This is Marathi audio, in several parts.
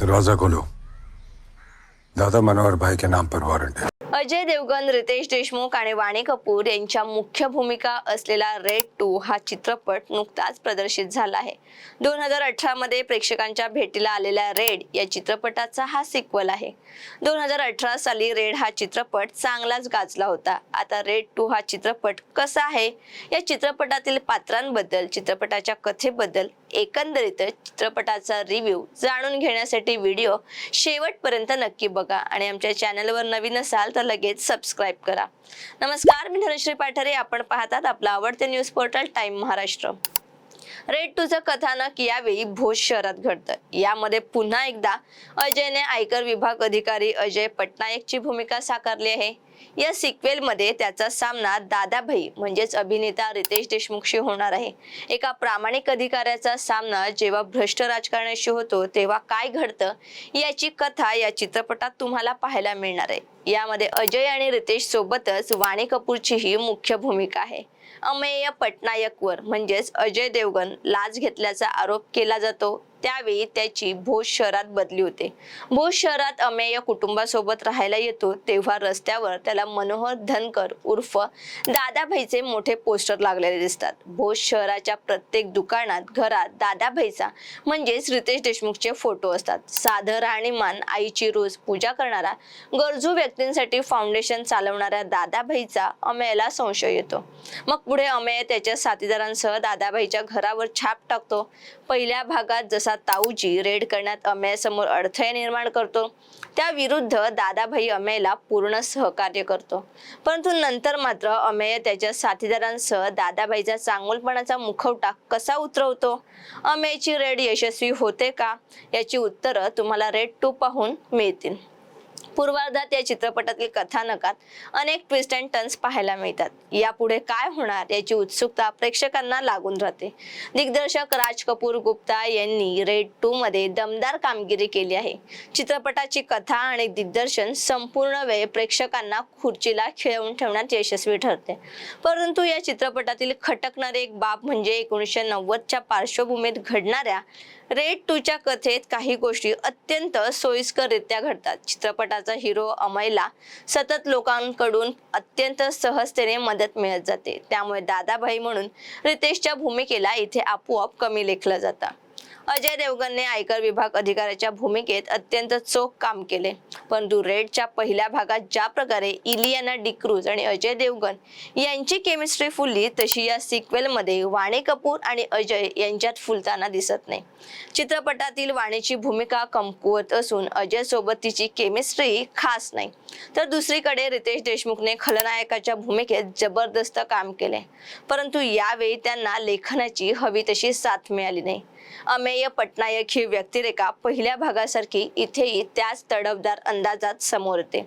दरवाजा खोलो दादा मनोहर भाई के नाम पर वारंट है। अजय देवगण रितेश देशमुख आणि वाणी कपूर यांच्या मुख्य भूमिका असलेला रेड टू हा चित्रपट नुकताच प्रदर्शित झाला आहे. दोन हजार अठरामध्ये प्रेक्षकांच्या भेटीला आलेला रेड या चित्रपटाचा हा सिक्वल आहे. दोन हजार अठरा साली रेड हा चित्रपट चांगलाच गाजला होता. आता रेड टू हा चित्रपट कसा आहे? या चित्रपटातील पात्रांबद्दल चित्रपटाच्या कथेबद्दल एकंदरीत चित्रपटाचा रिव्ह्यू जाणून घेण्यासाठी व्हिडिओ शेवटपर्यंत नक्की बघा. आणि आमच्या चॅनलवर नवीन असाल तर लगेच सबस्क्राईब करा. नमस्कार मी धनश्री पाठारे. आपण पाहतात आपलं आवडते news portal Time Maharashtra Raid टूचं कथानक यावेळी भोज शहरात घडतं. यामध्ये पुन्हा एकदा अजयने आयकर विभाग अधिकारी अजय पटनायकची भूमिका साकारली आहे. या सिक्वेल मध्ये त्याचा सामना दादाभाई म्हणजेच अभिनेता रितेश देशमुखशी होणार आहे. एका प्रामाणिक अधिकाऱ्याचा सामना जेव्हा भ्रष्ट राजकारणाशी होतो तेव्हा काय घडतं? याची कथा या चित्रपटात तुम्हाला पाहायला मिळणार आहे. यामध्ये अजय आणि रितेश सोबतच वाणी कपूरचीही मुख्य भूमिका आहे. अमेय पटनायकवर म्हणजेच अजय देवगण लाच घेतल्याचा आरोप केला जातो. त्यावेळी त्याची भोज शहरात बदली होते. भोज शहरात अमेय कुटुंबासोबत राहायला येतो तेव्हा रस्त्यावर त्याला मनोहर धनकर उर्फ दादाभाईचे मोठे पोस्टर लागलेले दिसतात. भोज शहराच्या प्रत्येक दुकानात घरात दादाभाईचा म्हणजेच रितेश देशमुखचे फोटो असतात. साधं राहणीमान आईची रोज पूजा करणारा गरजू व्यक्ती व्यक्तींसाठी फाउंडेशन चालवणाऱ्या दादाभाईचा अमेयला संशय येतो. मग पुढे अमेय त्याच्या साथीदारांसह दादाभाईच्या घरावर छाप टाकतो. पहिल्या भागात जसा ताऊजी रेड करण्यात अमेयासमोर अडथळे निर्माण करतो त्याविरुद्ध दादाभाई अमेयला पूर्ण सहकार्य करतो. परंतु नंतर मात्र अमेय त्याच्या साथीदारांसह दादाभाईचा चांगुलपणाचा मुखवटा कसा उतरवतो? अमेयची रेड यशस्वी होते का? याची उत्तरं तुम्हाला रेड टू पाहून मिळतील. पूर्वार्धात या चित्रपटातील कथानकात अनेक ट्विस्ट अँड टर्न्स पाहायला मिळतात. यापुढे काय होणार याची उत्सुकता प्रेक्षकांना लागून राहते. दिग्दर्शक राज कपूर गुप्ता यांनी रेड टू मध्ये दमदार कामगिरी केली आहे. चित्रपटाची कथा आणि दिग्दर्शन संपूर्ण वेळ प्रेक्षकांना खुर्चीला खिळवून ठेवण्यात यशस्वी ठरते. परंतु या चित्रपटातील खटकणारी एक बाब म्हणजे एकोणीसशे नव्वदच्या पार्श्वभूमीत घडणाऱ्या रेड टूच्या कथेत काही गोष्टी अत्यंत सोयीस्कररित्या घडतात. चित्रपटाचा हिरो अमयला सतत लोकांकडून अत्यंत सहजतेने मदत मिळत जाते. त्यामुळे दादाभाई म्हणून रितेशच्या भूमिकेला इथे आपोआप कमी लेखलं जातं. अजय देवगणने आयकर विभाग अधिकाऱ्याच्या भूमिकेत अत्यंत चोख काम केले. परंतु रेडच्या पहिल्या भागात ज्या प्रकारे इलियाना डिक्रूज आणि अजय देवगण यांची केमिस्ट्री फुलली तशी या सिक्वेलमध्ये वाणे वाणी कपूर आणि अजय यांच्यात फुलताना दिसत नाही. चित्रपटातील वाणीची भूमिका कमकुवत असून अजय सोबत तिची केमिस्ट्री खास नाही. तर दुसरीकडे रितेश देशमुखने खलनायकाच्या भूमिकेत जबरदस्त काम केले. परंतु यावेळी त्यांना लेखनाची हवी तशी साथ मिळाली नाही. अमेय पटनायक ही व्यक्तिरेखा पहिल्या भागासारखी इथेही त्याच तडफदार अंदाजात समोर येते.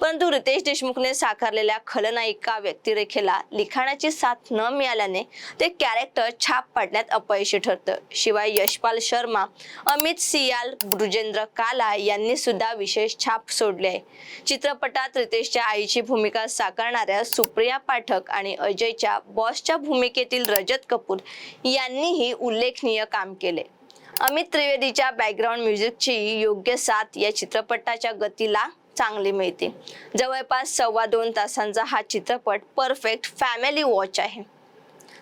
परंतु रितेश देशमुखने साकारलेल्या खलनायिका व्यक्तिरेखेला लिखाणाची साथ न मिळाल्याने ते कॅरेक्टर छाप पाडण्यात अपयशी ठरतं. शिवाय यशपाल शर्मा अमित सियाल ब्रुजेंद्र काला यांनी सुद्धा विशेष छाप सोडली आहे. चित्रपटात रितेशच्या आईची भूमिका साकारणाऱ्या सुप्रिया पाठक आणि अजयच्या बॉसच्या भूमिकेतील रजत कपूर यांनीही उल्लेखनीय काम केले. अमित त्रिवेदीच्या बॅकग्राऊंड म्युझिकची योग्य साथ या चित्रपटाच्या गतीला चांगली मिळते. जवळपास सव्वा दोन तासांचा हा चित्रपट परफेक्ट फॅमिली वॉच आहे.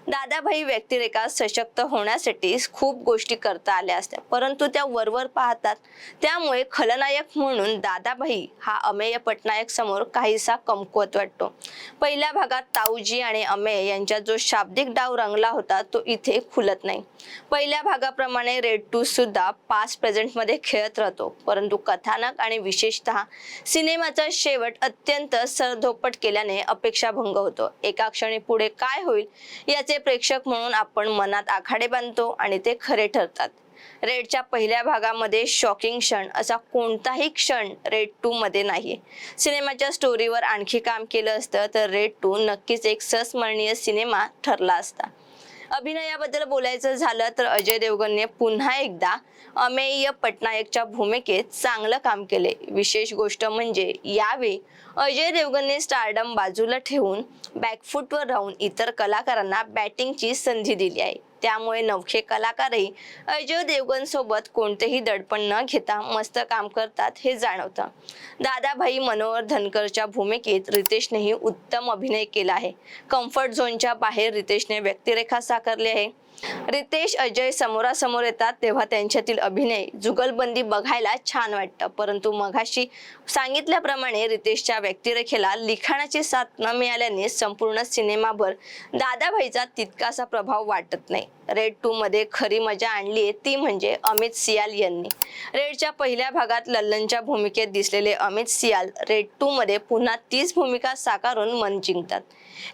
दादाभाई व्यक्तिरेखा सशक्त होण्यासाठी खूप गोष्टी करता आल्या असत्या. परंतु त्या वरवर पाहतात. त्यामुळे खलनायक म्हणून दादाभाई हा अमेय पटनायक समोर काहीसा कमकुवत वाटतो. पहिल्या भागात ताऊजी आणि अमेय यांच्या जो शाब्दिक डाव रंगला होता तो इथे खुलत नाही. पहिल्या भागाप्रमाणे रेड टू सुद्धा पास प्रेझेंटमध्ये खेळत राहतो. परंतु कथानक आणि विशेषतः सिनेमाचा शेवट अत्यंत सरधोपट केल्याने अपेक्षाभंग होतो. एका क्षणी पुढे काय होईल याचे प्रेक्षक म्हणून आपण मनात आखाडे बांधतो आणि ते खरे ठरतात. रेडच्या पहिल्या भागामध्ये शॉकिंग क्षण असा कोणताही क्षण रेड टू मध्ये नाही. सिनेमाच्या स्टोरीवर आणखी काम केलं असतं तर रेड टू नक्कीच एक संस्मरणीय सिनेमा ठरला असता. अभिनयाबद्दल बोलायचं झालं तर अजय देवगणने पुन्हा एकदा अमेय पटनायकच्या भूमिकेत चांगलं काम केले. विशेष गोष्ट म्हणजे यावेळी अजय देवगनने स्टारडम बाजूला ठेवून बॅकफूटवर राहून इतर कलाकारांना बॅटिंगची संधी दिली आहे. त्यामुळे नवखे कलाकारही अजय देवगण सोबत कोणतेही दडपण न घेता मस्त काम करतात हे जाणवतं. दादाभाई मनोहर धनकरच्या भूमिकेत रितेशनेही उत्तम अभिनय केला आहे. कम्फर्ट झोनच्या बाहेर रितेशने व्यक्तिरेखा साकारली आहे. रितेश अजय समोरासमोर येतात तेव्हा त्यांच्यातील अभिनय जुगलबंदी बघायला छान वाटतं. परंतु मघाशी सांगितल्याप्रमाणे रितेशच्या व्यक्तिरेखेला लिखाणाची साथ न मिळाल्याने संपूर्ण सिनेमाभर दादाभाईचा तितकासा प्रभाव वाटत नाही. रेड टू मध्ये खरी मजा आणली आहे ती म्हणजे अमित सियाल यांनी. रेडच्या पहिल्या भागात लल्लनच्या भूमिकेत दिसलेले अमित सियाल रेड टू मध्ये पुन्हा तीच भूमिका साकारून मन जिंकतात.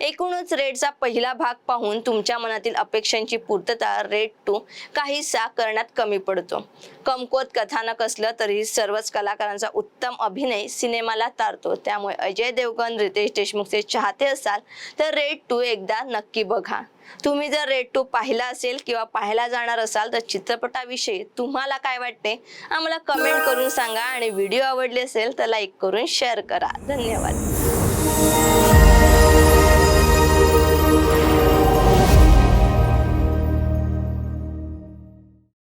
एकूणच रेडचा पहिला भाग पाहून तुमच्या मनातील अपेक्षांची पूर्तता रेड टू काहीसा करण्यात कमी पडतो. कमकुवत कथानक असलं तरी सर्वच कलाकारांचा उत्तम अभिनय सिनेमाला तारतो. त्यामुळे अजय देवगण रितेश देशमुखचे चाहते असाल तर रेड टू एकदा नक्की बघा. तुम्ही जर रेड टू पाहिला असेल किंवा पाहायला जाणार असाल तर चित्रपटाविषयी तुम्हाला काय वाटते? आम्हाला कमेंट करून सांगा आणि व्हिडिओ आवडले असेल तर लाईक करून शेअर करा. धन्यवाद.